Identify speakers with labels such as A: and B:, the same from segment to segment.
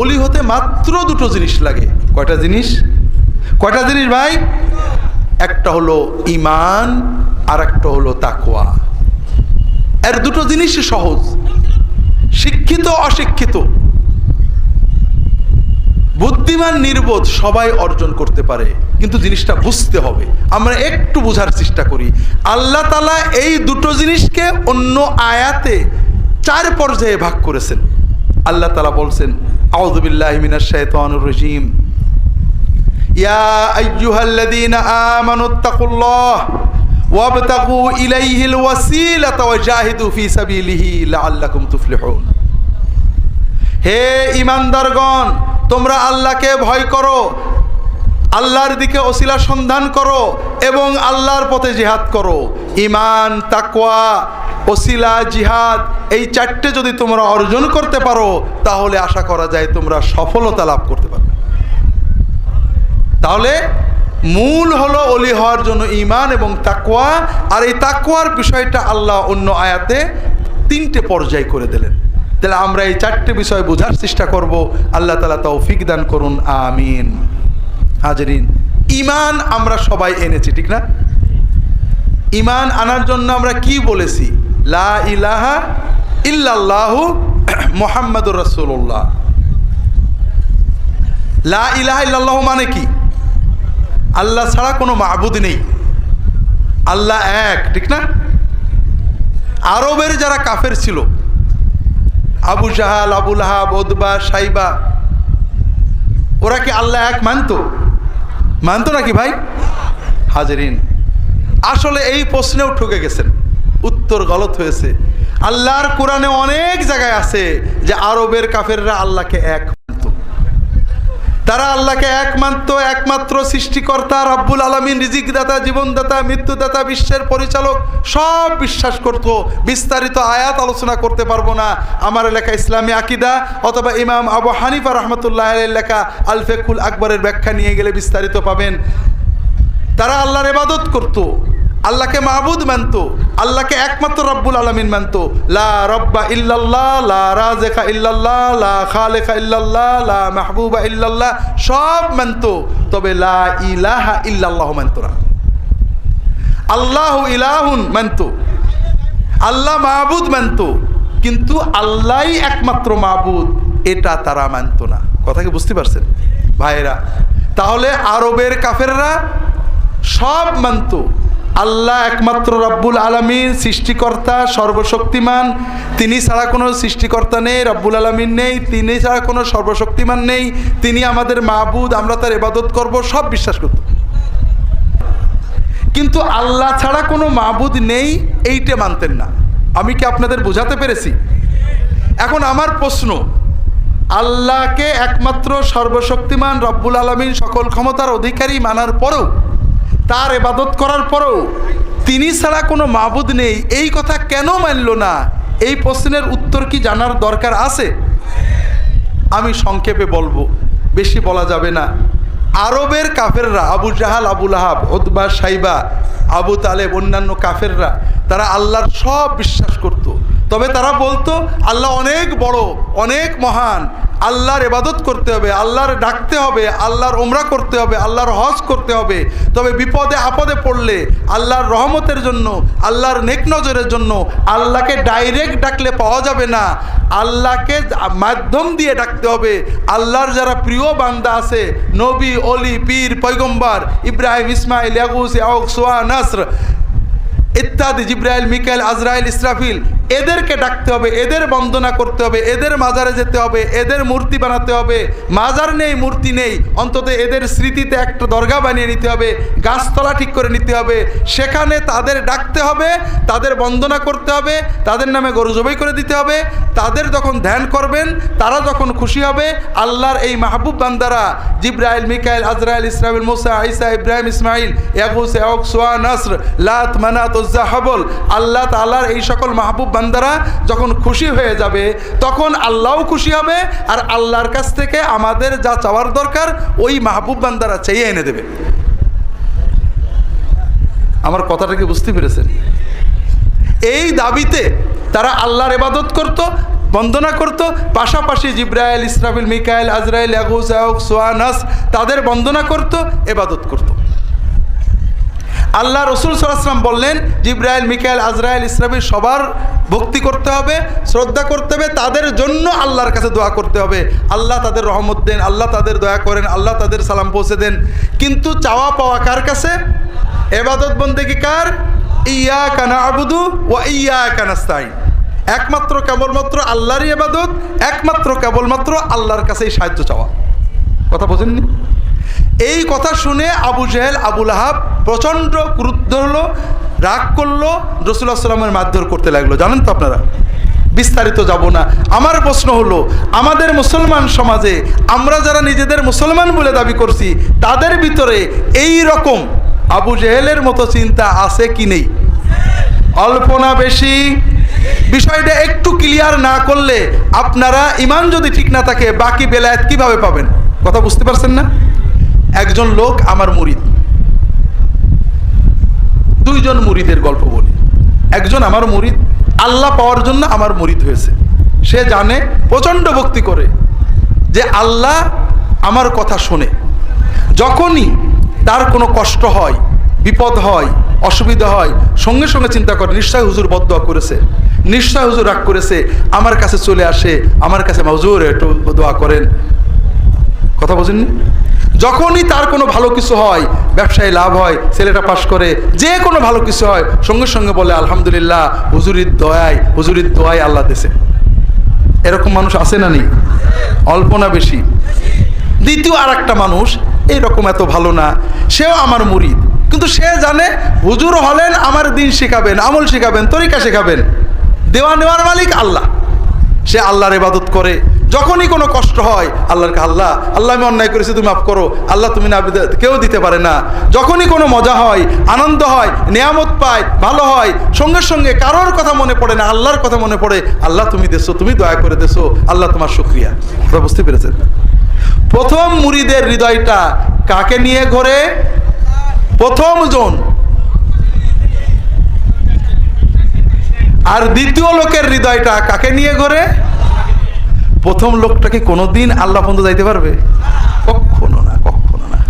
A: অলি হতে মাত্র দুটো জিনিস লাগে। কয়টা জিনিস? কয়টা জিনিস ভাই? একটা হলো ইমান আর একটা হলো তাকোয়া এর দুটো জিনিসই সহজ। শিক্ষিত, অশিক্ষিত। বুদ্ধিমান, নির্বোধ সবাই অর্জন করতে পারে, কিন্তু জিনিসটা বুঝতে হবে। আমরা একটু বোঝার চেষ্টা করি। আল্লাহ তালা এই দুটো জিনিসকে অন্য আয়াতে চার পর্যায়ে ভাগ করেছেন। আল্লাহ তালা বলছেন আউদুবিল্লাহ মিনাশ শাইতানির রজিম। ইয়া আইয়ুহাল্লাযীনা আমানুত্তাকুল্লাহ ওয়াবতাগু ইলাইহিল ওয়াসিলাতা ওয়াজাহিদু ফি সাবিলিহি লাআল্লাকুম তুফলিহুন। হে ইমানদারগণ তোমরা আল্লাহকে ভয় করো, আল্লাহর দিকে ওসিলা সন্ধান করো এবং আল্লাহর পথে জিহাদ করো। ইমান তাকওয়া ওসিলা, জিহাদ, এই চারটে যদি তোমরা অর্জন করতে পারো, তাহলে আশা করা যায় তোমরা সফলতা লাভ করতে পারবে। তাহলে মূল হলো অলি হওয়ার জন্য ইমান এবং তাকওয়া, আর এই তাকওয়ার বিষয়টা আল্লাহ অন্য আয়াতে তিনটে পর্যায় করে দিলেন। তাহলে আমরা এই চারটে বিষয় বোঝার চেষ্টা করব। আল্লাহ তালা তৌফিক দান করুন, আমিন। হাজরিন ইমান আমরা সবাই এনেছি, ঠিক না? ইমান আনার জন্য আমরা কি বলেছি? লা ইলাহা ইল্লাল্লাহু মোহাম্মদুর রসুল্লাহ লা ইলাহা ইল্লাল্লাহু মানে কি? আল্লাহ ছাড়া কোনো মাহবুদ নেই। আল্লাহ এক, ঠিক না? আরবের যারা কাফের ছিল, Abu Jahl Abu Lahab Utbah Shaybah, ওরা কি আল্লাহ এক মানত? মানতো নাকি ভাই? হাজারিন। আসলে এই প্রশ্নেও ঠকে গেছেন। উত্তর গলত হয়েছে। আল্লাহর কোরআনে অনেক জায়গায় আছে যে আরবের কাফেররা আল্লাহকে এক মানত। তারা আল্লাহকে এক মানত, একমাত্র সৃষ্টিকর্তা, রব্বুল আলমিন, রিজিকদাতা, জীবনদাতা, মৃত্যুদাতা, বিশ্বের পরিচালক, সব বিশ্বাস করত। বিস্তারিত আয়াত আলোচনা করতে পারব না। আমার এলাকা ইসলামী আকিদা অথবা ইমাম আবু হানিফা রহমতুল্লাহ লেখা আলফেকুল আকবরের ব্যাখ্যা নিয়ে গেলে বিস্তারিত পাবেন। তারা আল্লাহর এবাদত করত। আল্লাহকে মাহবুদ মানত, আল্লাহকে একমাত্র রব্বুল আলমিন মানত। লা রব্বা ইল্লাল্লাহ, লা ইল্লাল্লাহ, লা লা মাহবুবা ইল্লাল্লাহ, সব মানত, তবে লা ইল্লাল্লাহ মানত না। আল্লাহ ইলাহুন মানত, আল্লাহ মাহবুদ মানত, কিন্তু আল্লাহই একমাত্র মাহবুদ, এটা তারা মানত না। কথা কি বুঝতে পারছেন? ভাইরা তাহলে আরবের কাফেররা সব মানত আল্লাহ একমাত্র রব্বুল আলমিন, সৃষ্টিকর্তা, সর্বশক্তিমান। তিনি ছাড়া কোনো সৃষ্টিকর্তা নেই, রব্বুল আলমিন নেই। তিনি ছাড়া কোনো সর্বশক্তিমান নেই। তিনি আমাদের মাহবুদ আমরা তার এবাদত করব, সব বিশ্বাস করত কিন্তু আল্লাহ ছাড়া কোনো মাহবুদ নেই, এইটা মানতেন না। আমি কি আপনাদের বোঝাতে পেরেছি? এখন আমার প্রশ্ন, আল্লাহকে একমাত্র সর্বশক্তিমান, রব্বুল আলমিন সকল ক্ষমতার অধিকারী মানার পরেও তার এবাদত করার পরেও তিনি ছাড়া কোনো মাহবুদ নেই। এই কথা কেন মানল না? এই প্রশ্নের উত্তর কি জানার দরকার আছে? আমি সংক্ষেপে বলব, বেশি বলা যাবে না। আরবের কাফেররা, আবু জাহাল আবুল আহাব ওদবা সাইবা, আবু তালেব, অন্যান্য কাফেররা, তারা আল্লাহর সব বিশ্বাস করত। তবে তারা বলতো, আল্লাহ অনেক বড়, অনেক মহান। আল্লাহর এবাদত করতে হবে, আল্লাহর ডাকতে হবে, আল্লাহর ওমরা করতে হবে, আল্লাহর হজ করতে হবে। তবে বিপদে আপদে পড়লে আল্লাহর রহমতের জন্য, আল্লাহর নেক নজরের জন্য আল্লাহকে ডাইরেক্ট ডাকলে পাওয়া যাবে না। আল্লাহকে মাধ্যম দিয়ে ডাকতে হবে। আল্লাহর যারা প্রিয় বান্দা আছে, নবী, অলি, পীর পৈগম্বর ইব্রাহিম, ইসমাইল ইয়াগুস ইয়াউক সোয়া, নাসর ইত্যাদি, জিব্রাইল, মিকাইল, আজরাইল, ইসরাফিল এদেরকে ডাকতে হবে, এদের বন্দনা করতে হবে, এদের মাজারে যেতে হবে, এদের মূর্তি বানাতে হবে। মাজার নেই, মূর্তি নেই। অন্তত এদের স্মৃতিতে একটা দরগা বানিয়ে নিতে হবে, গাছতলা ঠিক করে নিতে হবে। সেখানে তাদের ডাকতে হবে, তাদের বন্দনা করতে হবে, তাদের নামে গরু জবাই করে দিতে হবে। তাদের যখন ধ্যান করবেন, তারা যখন খুশি হবে, আল্লাহর এই মাহবুব বান্দারা জিব্রাইল, মিকাইল, আজরাইল ইসরাফিল মুসা আইসা ইব্রাহিম ইসমাইল ইয়াকুস ইয়াউক সোয়া, নাসর, লাত, মানাত হাবল, আল্লাহ তালার এই সকল মাহবুব বান্দারা যখন খুশি হয়ে যাবে, তখন আল্লাহও খুশি হবে আর আল্লাহর কাছ থেকে আমাদের যা চাওয়ার দরকার, ওই মাহবুব বান্দারা চেয়ে এনে দেবে। আমার কথাটা কি বুঝতে পেরেছেন? এই দাবিতে তারা আল্লাহর এবাদত করত, বন্দনা করত, পাশাপাশি জিব্রাইল, ইসরাফিল, মিকাইল, আজরাইল আগুস সোয়ানাস তাদের বন্দনা করত এবাদত করত। আল্লাহ রসুল সাল্লাম বললেন, জিব্রাইল, মিকাইল, আজরাইল, ইসরাফিল সবার ভক্তি করতে হবে, শ্রদ্ধা করতে হবে, তাদের জন্য আল্লাহর কাছে দোয়া করতে হবে। আল্লাহ তাদের রহমত দেন, আল্লাহ তাদের দয়া করেন, আল্লাহ তাদের সালাম পৌঁছে দেন। কিন্তু চাওয়া পাওয়া কার কাছে? এবাদত বন্দে কি কার? ইয়া কানা আবুদু ও ইয়া কানাস্তাই একমাত্র কেবলমাত্র আল্লাহরই এবাদত, একমাত্র কেবলমাত্র আল্লাহর কাছেই সাহায্য চাওয়া। কথা বোঝেননি? এই কথা শুনে আবু জেহেল আবুল আহাব প্রচণ্ড ক্রুদ্ধ হলো, রাগ করল, রসুল্লাহ সাল্লামের মারধর করতে লাগল। জানেন তো আপনারা? বিস্তারিত যাব না। আমার প্রশ্ন হলো, আমাদের মুসলমান সমাজে আমরা যারা নিজেদের মুসলমান বলে দাবি করছি, তাদের ভিতরে এই রকম আবু জেহেলের মতো চিন্তা আছে কি নেই? অল্প না বেশি? বিষয়টা একটু ক্লিয়ার না করলে আপনারা ইমান যদি ঠিক না থাকে, বাকি বেলায়েত কীভাবে পাবেন? কথা বুঝতে পারছেন না? একজন লোক আমার মুরিদ। দুইজন মুরিদের গল্প বলি। একজন আমার মুরিদ, আল্লাহ পাওয়ার জন্য আমার মুরিদ হয়েছে। সে জানে, প্রচণ্ড ভক্তি করে যে আল্লাহ আমার কথা শোনে। যখনই তার কোনো কষ্ট হয়, বিপদ হয়, অসুবিধা হয়, সঙ্গে সঙ্গে চিন্তা করে, নিশ্চয় হুজুর বদয়া করেছে, নিশ্চয় হুজুর রাগ করেছে, আমার কাছে চলে আসে, আমার কাছে হুজুর একটু দোয়া করেন। কথা বোঝেননি যখনই তার কোনো ভালো কিছু হয়, ব্যবসায় লাভ হয়, ছেলেটা পাশ করে, যে কোনো ভালো কিছু হয়, সঙ্গে সঙ্গে বলে, আলহামদুলিল্লাহ, হুজুরির দয়ায়, হুজুরির দোয়াই আল্লাহ দেশে এরকম মানুষ আছে না নেই? অল্প না বেশি? দ্বিতীয় আর একটা মানুষ, এইরকম এত ভালো না। সেও আমার মুরিদ। কিন্তু সে জানে, হুজুর হলেন, আমার দিন শেখাবেন, আমল শেখাবেন, তরিকা শেখাবেন। দেওয়া নেওয়ার মালিক আল্লাহ। সে আল্লাহর ইবাদত করে। যখনই কোনো কষ্ট হয় আল্লাহরকে আল্লাহ আল্লাহ আমি অন্যায় করেছি, তুমি মাফ করো। আল্লাহ তুমি না কেউ দিতে পারে না। যখনই কোনো মজা হয়, আনন্দ হয়, নিয়ামত পায়, ভালো হয়, সঙ্গে সঙ্গে কারোর কথা মনে পড়ে না, আল্লাহর কথা মনে পড়ে, আল্লাহ তুমি দেছো, তুমি দয়া করে দেছো, আল্লাহ তোমার শুক্রিয়া। কথা বুঝতে পেরেছেন? প্রথম মুড়িদের হৃদয়টা কাকে নিয়ে ঘরে? প্রথম জন। আর দ্বিতীয় লোকের হৃদয়টা কাকে নিয়ে ঘরে? প্রথম লোকটাকে কোনোদিন আল্লাহ পর্যন্ত যাইতে পারবে? কখনো না কখনো না।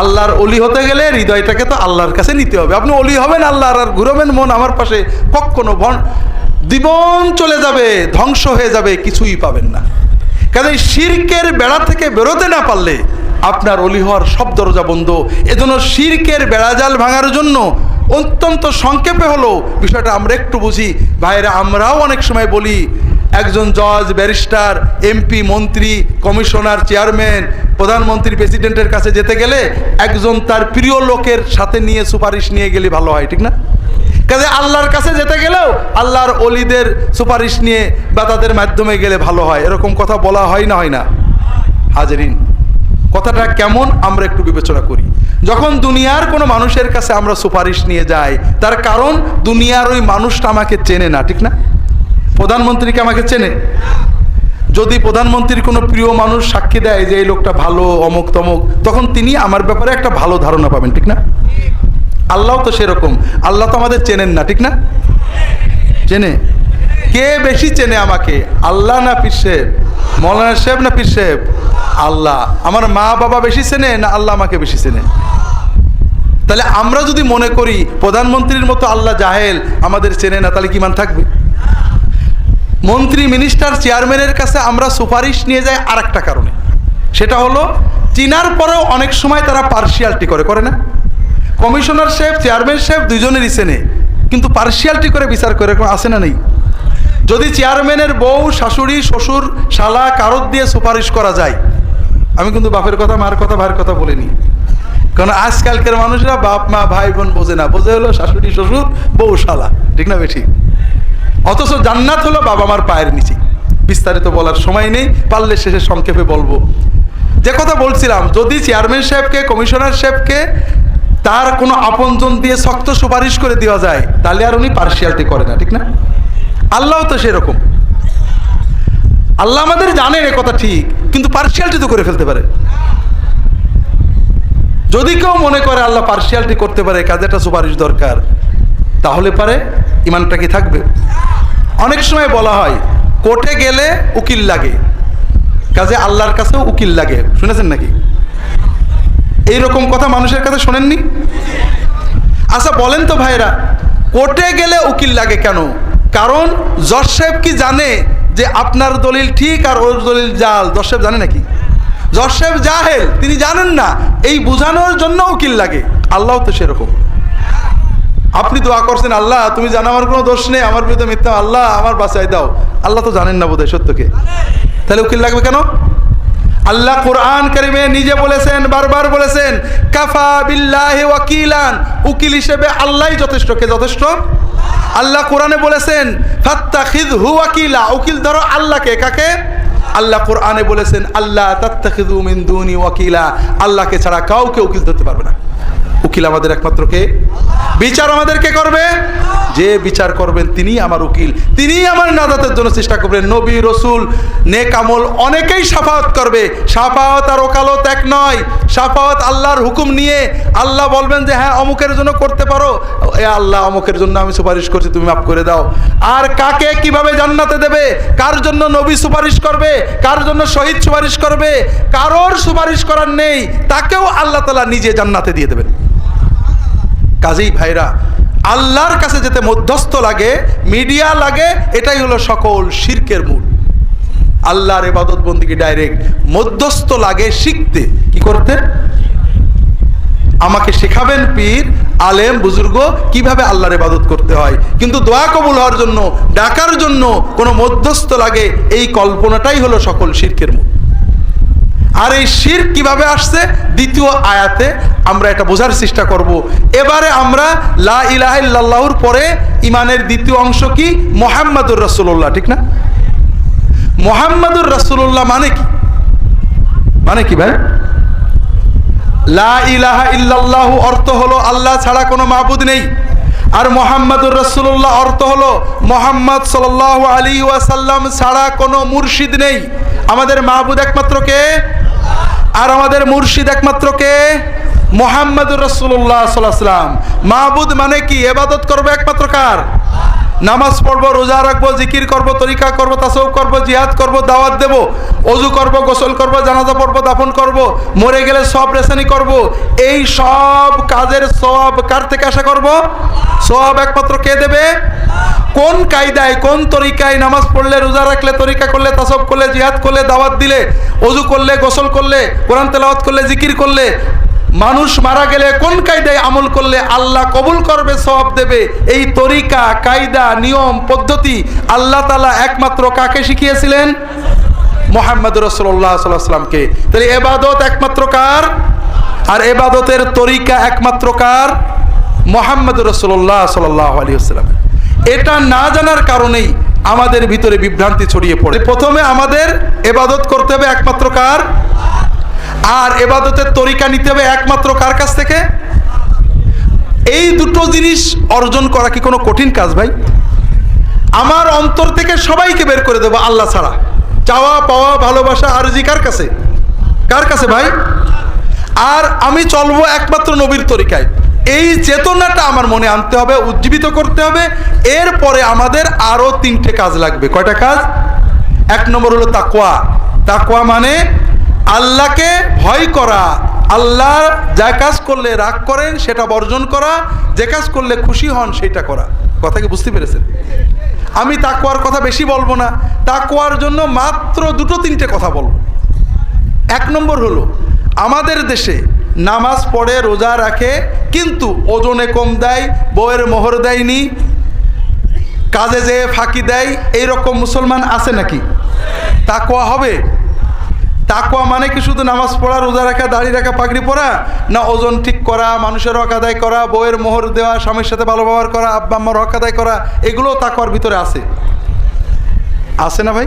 A: আল্লাহর অলি হতে গেলে হৃদয়টাকে তো আল্লাহর কাছে নিতে হবে। আপনি অলি হবেন আল্লাহর আর ঘুরবেন মন আমার পাশে। কখনো ভন জীবন চলে যাবে, ধ্বংস হয়ে যাবে, কিছুই পাবেন না। কাজে শিরকের বেড়া থেকে বেরোতে না পারলে আপনার অলি হওয়ার সব দরজা বন্ধ। এজন্য শিরকের বেড়াজাল ভাঙার জন্য অত্যন্ত সংক্ষেপে হলো বিষয়টা আমরা একটু বুঝি। ভাইরা আমরাও অনেক সময় বলি একজন জজ, ব্যারিস্টার, এমপি, মন্ত্রী, কমিশনার, চেয়ারম্যান, প্রধানমন্ত্রী, প্রেসিডেন্টের কাছে যেতে গেলে একজন তার প্রিয় লোকের সাথে নিয়ে সুপারিশ নিয়ে গেলে ভালো হয়, ঠিক না? কাজে আল্লাহর কাছে যেতে গেলেও আল্লাহর অলিদের সুপারিশ নিয়ে বা তাদের মাধ্যমে গেলে ভালো হয়। এরকম কথা বলা হয় না হয় না? হাজরিন, কথাটা কেমন আমরা একটু বিবেচনা করি। যখন দুনিয়ার কোনো মানুষের কাছে আমরা সুপারিশ নিয়ে যাই, তার কারণ দুনিয়ার ওই মানুষটা আমাকে চেনে না, ঠিক না? প্রধানমন্ত্রীকে আমাকে চেনে। যদি প্রধানমন্ত্রীর কোনো প্রিয় মানুষ সাক্ষী দেয় যে এই লোকটা ভালো, অমুক, তমুক, তখন তিনি আমার ব্যাপারে একটা ভালো ধারণা পাবেন, ঠিক না? আল্লাহ তো সেরকম। আল্লাহ তো আমাদের চেনেন না, ঠিক না? চেনে? কে বেশি চেনে আমাকে? আল্লাহ না পীর সাহেব? মৌলানা সাহেব না পীর সাহেব? আল্লাহ। আমার মা বাবা বেশি চেনে না আল্লাহ আমাকে বেশি চেনে? তাহলে আমরা যদি মনে করি প্রধানমন্ত্রীর মতো আল্লাহ জাহেল, আমাদের চেনে না, তাহলে কি মান থাকবে? মন্ত্রী মিনিস্টার চেয়ারম্যানের কাছে আমরা সুপারিশ নিয়ে যাই আর একটা কারণে। সেটা হলো, চিনার পরেও অনেক সময় তারা পার্সিয়ালটি করে করে না। কমিশনার সাহেব, চেয়ারম্যান সাহেব দুজনেরই চেনে, কিন্তু পার্সিয়ালটি করে বিচার করে আসে না নেই। যদি চেয়ারম্যানের বউ, শাশুড়ি, শ্বশুর, শালা কারত দিয়ে সুপারিশ করা যায়, আমি কিন্তু বাপের কথা, মার কথা, ভাইয়ের কথা বলিনি। কারণ আজকালকার মানুষরা বাপ, মা, ভাই, বোন বোঝে না, বোঝে হলো শাশুড়ি, শ্বশুর, বউ, শালা। ঠিক না বেশি অথচ জান্নাত হলো বাবা মার পায়ের নিচে। বিস্তারিত বলার সময় নেই, পারলে শেষে সংক্ষেপে বলব। যে কথা বলছিলাম, যদি চেয়ারম্যান সাহেবকে, কমিশনার সাহেবকে তার কোনো আপনজন দিয়ে শক্ত সুপারিশ করে দেওয়া যায়, তাহলে আর উনি পার্সিয়ালিটি করে না, ঠিক না? আল্লাহ তো সেরকম। আল্লাহ আমাদের জানেন এ কথা ঠিক, কিন্তু পার্সিয়ালিটি তো করে ফেলতে পারে। যদি কেউ মনে করে আল্লাহ পার্সিয়ালিটি করতে পারে, কাজে একটা সুপারিশ দরকার। তাহলে পারে ইমানটা কি থাকবে? অনেক সময় বলা হয়, কোর্টে গেলে উকিল লাগে, কাজে আল্লাহর কাছেও উকিল লাগে, শুনেছেন নাকি? এইরকম কথা মানুষের কাছে শোনেননি? আচ্ছা বলেন তো ভাইরা কোর্টে গেলে উকিল লাগে কেন? কারণ জজ সাহেব কি জানে যে আপনার দলিল ঠিক আর ওর দলিল জাল? জজ সাহেব জানে নাকি? জজ সাহেব জাহেল, তিনি জানেন না, এই বোঝানোর জন্য উকিল লাগে। আল্লাহ তো সেরকম। আপনি দোয়া করছেন, আল্লাহ, তুমি জানো আমার কোনো দোষ নেই, আমার বিরুদ্ধে মিথ্যা, আল্লাহ, আমার বাঁচাই দাও। আল্লাহ তো জানেন না বোধহয় সত্যকে। তাহলে উকিল লাগবে কেন? আল্লাহ কোরআন করিমে নিজে বলেছেন, বারবার বলেছেন, কাফা বিল্লাহ ওয়াকিলান। উকিল হিসেবে আল্লাহই যথেষ্ট, কে যথেষ্ট? আল্লাহ কোরআনে বলেছেন ফাত্তাখিদ হু ওয়াকিলা। উকিল ধরো আল্লাহকে, কাকে? আল্লাহ কোরআনে বলেছেন আল্লাহ তাত্তাখিদু মিন দুনি ওয়াকিলা। আল্লাহকে ছাড়া কাউকে উকিল ধরতে পারবে না। উকিল আমাদের একমাত্র কে? বিচার আমাদের কে করবে? যে বিচার করবেন তিনি আমার উকিল। তিনি আমার নাজাতের জন্য চেষ্টা করবেন। নবী, রসুল, নেক আমল অনেকেই সাফাওয়াত করবে। সাফাওয়াত আর ওকালত এক নয়। সাফাওয়াত আল্লাহর হুকুম নিয়ে আল্লাহ বলবেন যে হ্যাঁ অমুকের জন্য করতে পারো। এ আল্লাহ, অমুকের জন্য আমি সুপারিশ করছি, তুমি মাফ করে দাও। আর কাকে কীভাবে জান্নাতে দেবে? কার জন্য নবী সুপারিশ করবে? কার জন্য শহীদ সুপারিশ করবে? কারোর সুপারিশ করার নেই। তাকেও আল্লাহ তালা নিজে জান্নাতে দিয়ে দেবেন। কাজেই ভাইরা, আল্লাহর কাছে যেতে মধ্যস্থ লাগে, মিডিয়া লাগে, এটাই হলো সকল শিরকের মূল। আল্লাহর এবাদত বন্দিকে ডাইরেক্ট মধ্যস্থ লাগে শিখতে। কি করতে? আমাকে শেখাবেন পীর, আলেম, বুজুর্গ, কীভাবে আল্লাহর ইবাদত করতে হয়। কিন্তু দোয়া কবুল হওয়ার জন্য, ডাকার জন্য কোনো মধ্যস্থ লাগে, এই কল্পনাটাই হলো সকল শির্কের মূল। আর এই শির কীভাবে আসছে? দ্বিতীয় আয়াতে আমরা এটা বোঝার চেষ্টা করব। এবারে আমরা লা ইলাহা ইল্লাল্লাহুর পরে ইমানের দ্বিতীয় অংশ কি? মোহাম্মদুর রাসূলুল্লাহ, ঠিক না? মোহাম্মদুর রাসূলুল্লাহ মানে কি? মানে কি ভাই? লা ইলাহা ইল্লাল্লাহু অর্থ হলো আল্লাহ ছাড়া কোনো মাবুদ নেই। আর মোহাম্মদুর রসুল্লাহ অর্থ হলো মোহাম্মদ সাল আলী ওয়াসাল্লাম ছাড়া কোনো মুর্শিদ নেই। আমাদের মাহবুদ একমাত্র কে? আর আমাদের মুর্শিদ একমাত্র কে? মোহাম্মদুর রসুল্লাহ মাহবুদ মানে কি? এবাদত করবে একমাত্র কার? নামাজ পড়ব, রোজা রাখব, জিকির করব, তরিকা করব তাসব করব, জিহাদ করব, দাওয়াত দেব, অজু করব, গোসল করব, জানাজা পড়ব, দাফন করব, মরে গেলে সব রেসানি করব, এই সব কাজের সব কার থেকে আশা করব? সব একমাত্র কে দেবে? কোন কায়দায়, কোন তরিকায় নামাজ পড়লে, রোজা রাখলে, তরিকা করলে তাসব করলে, জিহাদ করলে, দাওয়াত দিলে, অজু করলে, গোসল করলে, কোরআন তেলাওয়াত করলে, জিকির করলে মানুষ মারা গেলে কোন কায়দায় আমল করলে আল্লাহ কবুল করবে সব দেবে? এই তরিকা, কায়দা, নিয়ম, পদ্ধতি আল্লাহ তালা একমাত্র কাকে শিখিয়েছিলেন? মোহাম্মদ রসোল্লাহ সাল্লামকে তাহলে এবাদত একমাত্র কার? আর এবাদতের তরিকা একমাত্র কার? মোহাম্মদ রসোল্লাহ সাল্লাহ আলী আসসালাম এটা না জানার কারণেই আমাদের ভিতরে বিভ্রান্তি ছড়িয়ে পড়ে। প্রথমে আমাদের এবাদত করতে হবে একমাত্র কার? আর এবাদতের তরিকা নিতে হবে একমাত্র কার কাছ থেকে? এই দুটো জিনিস অর্জন করা কি কোনো কঠিন কাজ ভাই? আমার অন্তর থেকে সবাইকে বের করে দেবো আল্লাহ ছাড়া। চাওয়া, পাওয়া, ভালোবাসা আর জি কার কাছে? কার কাছে ভাই? আর আমি চলবো একমাত্র নবীর তরিকায়। এই চেতনাটা আমার মনে আনতে হবে, উজ্জীবিত করতে হবে। এরপরে আমাদের আরও তিনটে কাজ লাগবে। কয়টা কাজ? এক নম্বর হলো তাকোয়া তাকোয়া মানে আল্লাহকে ভয় করা, আল্লাহ যা কাজ করলে রাগ করেন, সেটা বর্জন করা, যে কাজ করলে খুশি হন, সেটা করা। কথা কি বুঝতে পেরেছেন? আমি তাকুয়ার কথা বেশি বলব না। তাকুয়ার জন্য মাত্র দুটো তিনটে কথা বলব। এক নম্বর হলো, আমাদের দেশে নামাজ পড়ে, রোজা রাখে, কিন্তু ওজনে কম দেয়, বউয়ের মোহর দেয়নি, কাজে যেয়ে ফাঁকি দেয়, এইরকম মুসলমান আছে নাকি? তাকুয়া হবে? তাকুয়া মানে কি শুধু নামাজ পড়া, রোজা রাখা, দাড়ি রাখা, পাগড়ি পরা? না ওজন ঠিক করা, মানুষের হক আদায় করা বইয়ের মোহর দেওয়া, স্বামীর সাথে ভালো ব্যবহার করা আব্বা আম্মার হক আদায় করা এগুলো তাকুয়ার ভিতরে আছে। আছে না ভাই?